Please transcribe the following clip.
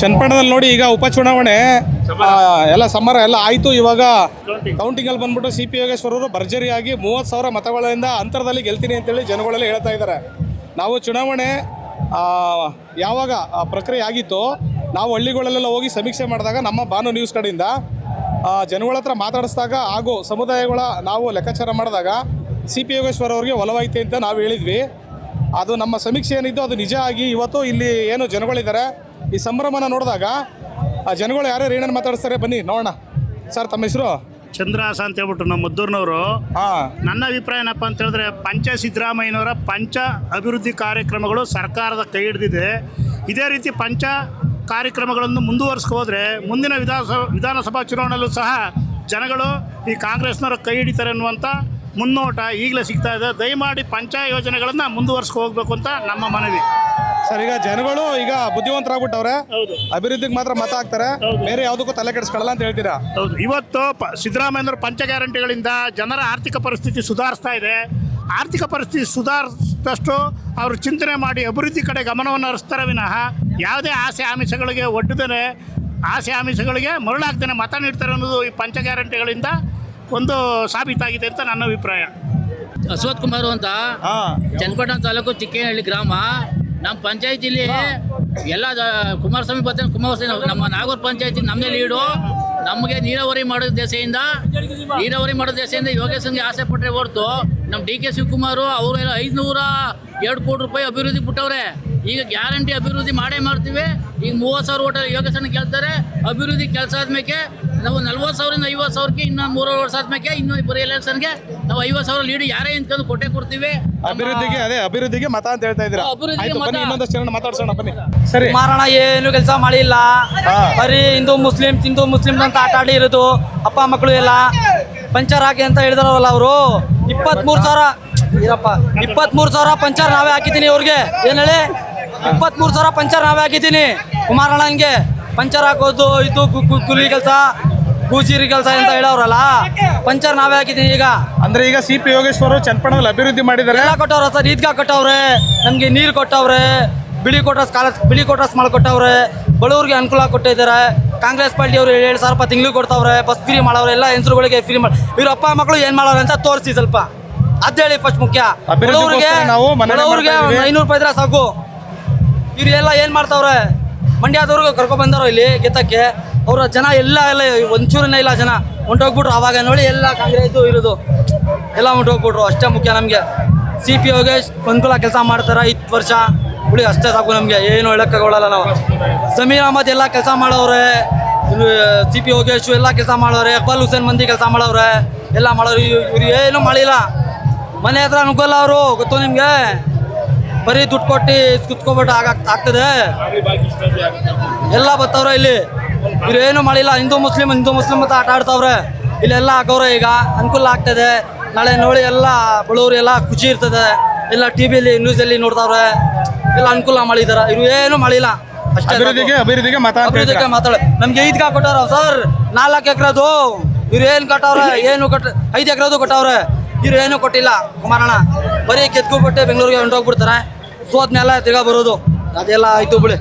ಚನ್ನಪಟ್ಟಣದಲ್ಲಿ ನೋಡಿ ಈಗ ಉಪಚುನಾವಣೆ ಚುನಾವಣೆ ಎಲ್ಲ ಸಮರ ಎಲ್ಲ ಆಯಿತು. ಇವಾಗ ಕೌಂಟಿಂಗಲ್ಲಿ ಬಂದ್ಬಿಟ್ಟು ಸಿ ಪಿ ಯೋಗೇಶ್ವರ್ ಅವರು ಭರ್ಜರಿಯಾಗಿ ಮೂವತ್ತು ಸಾವಿರ ಮತಗಳಿಂದ ಅಂತರದಲ್ಲಿ ಗೆಲ್ತೀನಿ ಅಂತೇಳಿ ಜನಗಳೆಲ್ಲ ಹೇಳ್ತಾ ಇದ್ದಾರೆ. ನಾವು ಚುನಾವಣೆ ಯಾವಾಗ ಪ್ರಕ್ರಿಯೆ ಆಗಿತ್ತು ನಾವು ಹಳ್ಳಿಗಳಲ್ಲೆಲ್ಲ ಹೋಗಿ ಸಮೀಕ್ಷೆ ಮಾಡಿದಾಗ ನಮ್ಮ ಬಾನು ನ್ಯೂಸ್ ಕಡೆಯಿಂದ ಜನಗಳ ಹತ್ರ ಮಾತಾಡಿಸಿದಾಗ ಹಾಗೂ ಸಮುದಾಯಗಳ ನಾವು ಲೆಕ್ಕಾಚಾರ ಮಾಡಿದಾಗ ಸಿ ಪಿ ಯೋಗೇಶ್ವರ ಅವ್ರಿಗೆ ಒಲವಾಯಿತೆ ಅಂತ ನಾವು ಹೇಳಿದ್ವಿ. ಅದು ನಮ್ಮ ಸಮೀಕ್ಷೆ ಏನಿದ್ದು ಅದು ನಿಜ ಆಗಿ ಇವತ್ತು ಇಲ್ಲಿ ಏನು ಜನಗಳಿದ್ದಾರೆ ಈ ಸಂಭ್ರಮನ ನೋಡಿದಾಗ ಆ ಜನಗಳು ಯಾರ್ಯಾರು ಏನೇನು ಮಾತಾಡಿಸ್ತಾರೆ ಬನ್ನಿ ನೋಡೋಣ. ಸರ್ ತಮ್ಮ ಹೆಸರು? ಚಂದ್ರಹಾಸ ಅಂತ ಹೇಳ್ಬಿಟ್ಟು ನಮ್ಮ ಮದ್ದೂರ್ನವರು. ಹಾಂ. ನನ್ನ ಅಭಿಪ್ರಾಯ ಏನಪ್ಪ ಅಂತ ಹೇಳಿದ್ರೆ ಪಂಚ ಸಿದ್ದರಾಮಯ್ಯನವರ ಪಂಚ ಅಭಿವೃದ್ಧಿ ಕಾರ್ಯಕ್ರಮಗಳು ಸರ್ಕಾರದ ಕೈ ಹಿಡಿದಿದೆ. ಇದೇ ರೀತಿ ಪಂಚ ಕಾರ್ಯಕ್ರಮಗಳನ್ನು ಮುಂದುವರ್ಸ್ಕೆ ಹೋದ್ರೆ ಮುಂದಿನ ವಿಧಾನಸಭಾ ವಿಧಾನಸಭಾ ಚುನಾವಣೆಯಲ್ಲೂ ಸಹ ಜನಗಳು ಈ ಕಾಂಗ್ರೆಸ್ನವರ ಕೈ ಹಿಡಿತಾರೆ ಅನ್ನುವಂಥ ಮುನ್ನೋಟ ಈಗಲೇ ಸಿಗ್ತಾ ಇದೆ. ದಯಮಾಡಿ ಪಂಚ ಯೋಜನೆಗಳನ್ನು ಮುಂದುವರ್ಸ್ಕೊ ಹೋಗ್ಬೇಕು ಅಂತ ನಮ್ಮ ಮನವಿ. ಸರ್ ಈಗ ಜನಗಳು ಈಗ ಬುದ್ಧಿವಂತರಾಗ್ಬಿಟ್ಟವ್ರೆ. ಅಭಿವೃದ್ಧಿಗೆ ಮಾತ್ರ ಮತ ಹಾಕ್ತಾರೆ. ಬೇರೆ ಯಾವುದಕ್ಕೂ ತಲೆ ಕೆಡಿಸ್ಕೊಳ್ಳಲ್ಲ ಅಂತ ಹೇಳ್ತೀರಾ? ಹೌದು. ಇವತ್ತು ಪ ಸಿದ್ದರಾಮಯ್ಯನವರ ಪಂಚ ಗ್ಯಾರಂಟಿಗಳಿಂದ ಜನರ ಆರ್ಥಿಕ ಪರಿಸ್ಥಿತಿ ಸುಧಾರಿಸ್ತಾ ಇದೆ. ಆರ್ಥಿಕ ಪರಿಸ್ಥಿತಿ ಸುಧಾರಿಸಿದಷ್ಟು ಅವರು ಚಿಂತನೆ ಮಾಡಿ ಅಭಿವೃದ್ಧಿ ಕಡೆ ಗಮನವನ್ನು ಹರಿಸ್ತಾರೆ ವಿನಃ ಯಾವುದೇ ಆಸೆ ಆಮಿಷಗಳಿಗೆ ಒಡ್ಡದೇ ಆಸೆ ಆಮಿಷಗಳಿಗೆ ಮರಳಾಗ್ದೇನೆ ಮತ ನೀಡ್ತಾರೆ ಅನ್ನೋದು ಈ ಪಂಚ ಗ್ಯಾರಂಟಿಗಳಿಂದ ಒಂದು ಸಾಬೀತಾಗಿದೆ ಅಂತ ನನ್ನ ಅಭಿಪ್ರಾಯ. ಅಶ್ವಥ್ ಕುಮಾರ್ ಅಂತ ಚನ್ನಪಟ್ಟಣ ತಾಲೂಕು ಚಿಕ್ಕೇನಹಳ್ಳಿ ಗ್ರಾಮ. ನಮ್ಮ ಪಂಚಾಯತಿಲಿ ಎಲ್ಲ ಕುಮಾರಸ್ವಾಮಿ ಬರ್ತಾನೆ ಕುಮಾರಸ್ವಾಮಿ ನಮ್ಮ ನಾಗೂರ್ ಪಂಚಾಯತಿ ನಮ್ಮದೇ ಲೀಡು. ನಮಗೆ ನೀರಾವರಿ ಮಾಡೋ ದೆಸೆಯಿಂದ ನೀರಾವರಿ ಮಾಡೋ ದೆಸೆಯಿಂದ ಯೋಗೇಶನ್ಗೆ ಆಸೆ ಪಟ್ಟರೆ ಹೊರತು ನಮ್ಮ ಡಿ ಕೆ ಶಿವಕುಮಾರು ಅವರೆಲ್ಲ ಐದುನೂರ ಎರಡು ಕೋಟಿ ರೂಪಾಯಿ ಅಭಿವೃದ್ಧಿ ಬಿಟ್ಟವ್ರೆ ಈಗ ಗ್ಯಾರಂಟಿ ಅಭಿವೃದ್ಧಿ ಮಾಡೇ ಮಾಡ್ತೀವಿ. ಈಗ ಮೂವತ್ತು ಸಾವಿರ ಓಟ ಯೋಗೇಶನ್ ಕೇಳ್ತಾರೆ. ಅಭಿವೃದ್ಧಿ ಕೆಲಸ ಆದ್ಮೇಲೆ ನಾವು ನಲ್ವತ್ತು ಸಾವಿರದಿಂದ ಐವತ್ತು ಸಾವಿರಕ್ಕೆ ಇನ್ನೊಂದು ಮೂರು ವರ್ಷ ಆದ್ಮೇಲೆ ಇನ್ನೂ ಬರೀ ಎಲೆಕ್ಷನ್ಗೆ ನಾವು ಐವತ್ತು ಸಾವಿರ ಲೀಡ್ ಯಾರೇ ನಿಂತ್ಕೊಂಡು ಕೊಟ್ಟೆ ಕೊಡ್ತೀವಿ. ಅಭಿವೃದ್ಧಿಗೆ ಅದೇ ಅಭಿವೃದ್ಧಿಗೆ ಮತ ಅಂತ ಹೇಳ್ತಾ ಇದ್ದೀರಾ? ಬನ್ನಿ. ಇನ್ನೊಂದಷ್ಟು ಜನ ಮಾತಾಡ್ಸೋಣ ಬನ್ನಿ. ಸರಿ. ಮಾರಣ ಏನು ಕೆಲಸ ಮಾಡಿಲ್ಲ. ಹಾ. ಬರೀ ಹಿಂದೂ ಮುಸ್ಲಿಂ ಹಿಂದೂ ಮುಸ್ಲಿಂ ಅಂತ ಆಟ ಆಡಿ ಇರೋದು ಅಪ್ಪ ಮಕ್ಕಳು ಎಲ್ಲ. ಪಂಚರ್ ಹಾಕಿ ಅಂತ ಹೇಳಿದಾರಲ್ಲ ಅವರು. ಇಪ್ಪತ್ಮೂರು ಸಾವಿರ ಇರಪ್ಪ ಇಪ್ಪತ್ಮೂರು ಸಾವಿರ ಪಂಚರ್ ನಾವೇ ಹಾಕಿದ್ದೀನಿ ಅವ್ರಿಗೆ ಏನ್ ಹೇಳಿ? ಇಪ್ಪತ್ಮೂರು ಸಾವಿರ ಪಂಚರ್ ನಾವೇ ಹಾಕಿದ್ದೀನಿ. ಕುಮಾರಣ್ಣಂಗೆ ಪಂಚರ್ ಹಾಕೋದು ಇದು ಕೂಲಿ ಕೆಲಸ. ಗೂಜಿರಿ ಕೆಲಸ ಅಂತ ಹೇಳೋರಲ್ಲ? ಪಂಚರ್ ನಾವೇ ಹಾಕಿದೀವಿ ಈಗ. ಅಂದ್ರೆ ಈಗ ಸಿ ಪಿ ಯೋಗೇಶ್ವರ್ ಚನ್ನಪಟ್ಟಣದಲ್ಲಿ ಅಭಿವೃದ್ಧಿ ಮಾಡಿದ್ದಾರೆ. ಎಲ್ಲ ಕೊಟ್ಟವ್ರ ಸರ್ ಈದ್ಗಾ ಕೊಟ್ಟವ್ರೆ ನಮಗೆ ನೀರು ಕೊಟ್ಟವ್ರೆ ಬಿಳಿ ಕೊಟ್ರಸ್ ಕಾಲ ಬಿಳಿ ಕೊಟ್ರಸ್ ಮಾಡ್ಕೊಟ್ಟವ್ರೆ ಬಡವ್ರಿಗೆ ಅನುಕೂಲ ಕೊಟ್ಟಿದ್ದಾರೆ. ಕಾಂಗ್ರೆಸ್ ಪಾರ್ಟಿ ಅವರು ಏಳು ಸಾವಿರ ರೂಪಾಯಿ ತಿಂಗಳು ಕೊಡ್ತಾವ್ರೆ ಬಸ್ ಫ್ರೀ ಮಾಡವ್ರೆ ಎಲ್ಲ ಹೆಸರುಗಳಿಗೆ ಫ್ರೀ ಮಾಡಿ ಇವ್ರ ಅಪ್ಪ ಮಕ್ಕಳು ಏನು ಮಾಡೋರು ಅಂತ ತೋರಿಸಿ ಸ್ವಲ್ಪ. ಅದೇಳಿ ಹೇಳಿ ಫಸ್ಟ್ ಮುಖ್ಯ. ಬಡವ್ರಿಗೆ ಬಡವ್ರಿಗೆ ಐನೂರು ರೂಪಾಯಿ ಇದ್ರೆ ಸಾಕು. ಇವ್ರೆಲ್ಲ ಎಲ್ಲ ಏನು ಮಾಡ್ತಾವ್ರೆ? ಮಂಡ್ಯದವ್ರಿಗೆ ಕರ್ಕೊಂಡ್ ಬಂದಾರೋ ಇಲ್ಲಿ ಗೆತ್ತಕ್ಕೆ. ಅವ್ರ ಜನ ಎಲ್ಲ ಎಲ್ಲ ಒಂಚೂರನೇ ಇಲ್ಲ ಜನ ಹೊಂಟೋಗ್ಬಿಟ್ರು ಅವಾಗ ನೋಡಿ ಎಲ್ಲ ಕಾಂಗ್ರೆಸ್ ಇರೋದು. ಎಲ್ಲ ಹೊಂಟೋಗ್ಬಿಟ್ರು ಅಷ್ಟೇ ಮುಖ್ಯ ನಮಗೆ. ಸಿ ಪಿ ಯೋಗೇಶ್ ಅನುಕೂಲ ಕೆಲಸ ಮಾಡ್ತಾರೆ, ಇತ್ತು ವರ್ಷ ಹುಳಿ ಅಷ್ಟೇ ಸಾಕು ನಮಗೆ, ಏನು ಕೊಡಲ್ಲ ನಾವು. ಸಮೀರ್ ಅಹಮದ್ ಎಲ್ಲ ಕೆಲಸ ಮಾಡೋರೆ ಸಿ ಪಿ ಯೋಗೇಶ್ ಎಲ್ಲ ಕೆಲಸ ಮಾಡೋರೆ ಅಕ್ಬಲ್ ಹುಸೇನ್ ಮಂದಿ ಕೆಲಸ ಮಾಡೋರೆ ಎಲ್ಲ ಮಾಡೋರು ಇವ್ರು ಏನು ಮಾಡಿಲ್ಲ. ಮನೆ ಹತ್ರ ಅನುಕೂಲ ಅವರು, ಗೊತ್ತು ನಿಮಗೆ? ಬರೀ ದುಡ್ಡು ಕೊಟ್ಟು ಕುತ್ಕೊಬಿಟ್ಟು ಆಗ, ಆಗ್ತದೆ. ಎಲ್ಲ ಬರ್ತಾವ್ರ ಇಲ್ಲಿ. ಇವ್ರು ಏನು ಮಾಡಿಲ್ಲ. ಹಿಂದೂ ಮುಸ್ಲಿಂ ಹಿಂದೂ ಮುಸ್ಲಿಂ ಅಂತ ಆಟ ಆಡ್ತಾವ್ರೆ. ಇಲ್ಲೆಲ್ಲ ಹಾಕವ್ರೆ ಈಗ. ಅನುಕೂಲ ಆಗ್ತದೆ. ನಾಳೆ ನೋಡಿ ಎಲ್ಲ ಬಡವರು ಎಲ್ಲ ಖುಷಿ ಇರ್ತದೆ. ಎಲ್ಲ ಟಿ ವಿಲಿ ನ್ಯೂಸಲ್ಲಿ ನೋಡ್ತಾವ್ರೆ. ಎಲ್ಲ ಅನುಕೂಲ ಮಾಡಿದಾರೆ. ಇವ್ರು ಏನು ಮಾಡಿಲ್ಲ. ಅಷ್ಟೇ ಅಭಿವೃದ್ಧಿಗೆ ಅಭಿವೃದ್ಧಿಗೆ ಮತ ಅಂತ ಅಭಿವೃದ್ಧಿಗೆ ಹೇಳ್ತೀರಾ? ಮಾತಾಡ. ನಮ್ಗೆ ಈದ್ಗಾ ಕೊಟ್ಟಾರ ಸರ್. ನಾಲ್ಕು ಎಕರೆದು. ಇವ್ರು ಏನು ಕೊಟ್ಟವ್ರೆ? ಏನು ಕೊಟ್ಟ ಐದು ಎಕರೆದು ಕೊಟ್ಟವ್ರೆ. ಇವ್ರು ಏನು ಕೊಟ್ಟಿಲ್ಲ. ಕುಮಾರಣ್ಣ ಬರೀ ಕೆತ್ಕೊಬಿಟ್ಟೆ ಬೆಂಗಳೂರಿಗೆ ಹೊಂಟೋಗ್ಬಿಡ್ತಾರೆ. ಸೋದ್ನೆಲ್ಲ ತಿರ್ಗಾ ಬರೋದು. ಅದೆಲ್ಲ ಆಯ್ತು ಬಿಡಿ.